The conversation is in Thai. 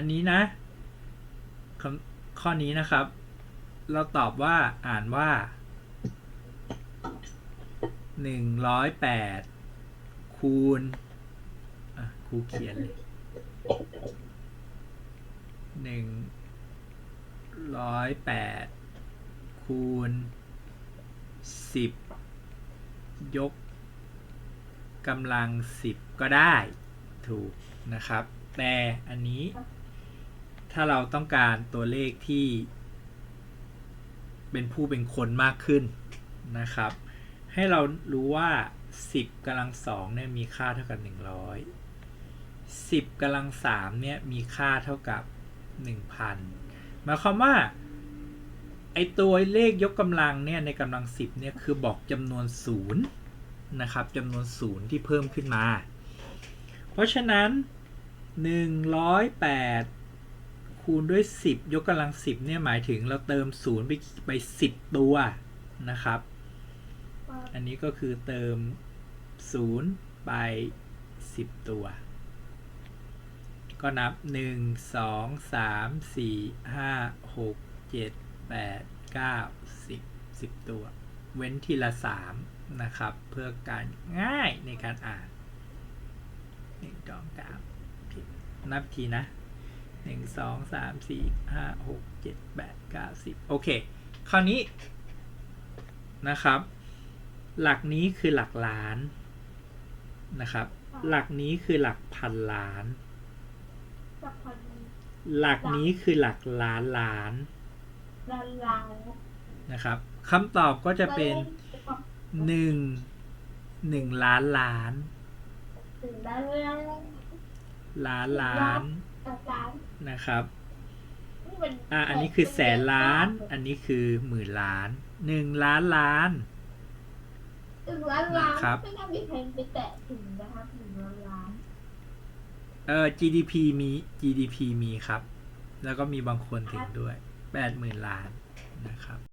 อันนี้นะข้อนี้นะครับ เราตอบว่าอ่านว่าหนึ่งร้อยแปดคูณครูเขียนเลยหนึ่งร้อยแปดคูณสิบยกกำลังสิบก็ได้ถูกนะครับ แต่อันนี้ ถ้าเราต้องการตัวเลขที่ เป็นผู้เป็นคนมากขึ้นนะครับ ให้เรารู้ว่า 10กำลังสองเนี่ยมีค่าเท่ากับ 100 10กำลังสามเนี่ยมีค่าเท่ากับ 1,000หมายความว่าไอตัวเลขยกกำลังเนี่ยในกำลัง 10เนี่ยคือบอกจำนวนศูนย์นะครับจำนวนศูนย์ที่เพิ่มขึ้นมา เพราะฉะนั้น 108 คูณด้วย 10 ยกกำลัง 10เนี่ยหมายถึงเราเติมศูนย์ไปไป 10 ตัวนะครับ อันนี้ก็คือเติม0ไป 10 ตัว ก็นับ 1 2 3 4 5 6 7 8 9 10 10 ตัว เว้นทีละ 3 นะครับ เพื่อการง่ายในการอ่าน1 2 3ผิดนับทีนะ 1 2 3 4 5 6 7 8 9 10โอเค คราวนี้นะครับ หลักนี้คือหลักล้านนะครับ หลักนี้คือหลักพันล้านสักคนหลักนี้คือหลักล้านล้านละลายนะครับคำตอบก็จะเป็นหนึ่งหนึ่งล้านล้านถึงละลายล้านล้านละลาย นะครับนี่มันอะอันนี้คือแสนล้าน อันนี้คือหมื่นล้าน หนึ่งล้านล้านถึงละลายนะครับไม่น่ามีใครไปแตะถึงนะคะถึงละลายเอ่อ GDP มี GDP มีครับ แล้วก็มีบางคนถึงด้วยแปดหมื่นล้านนะครับ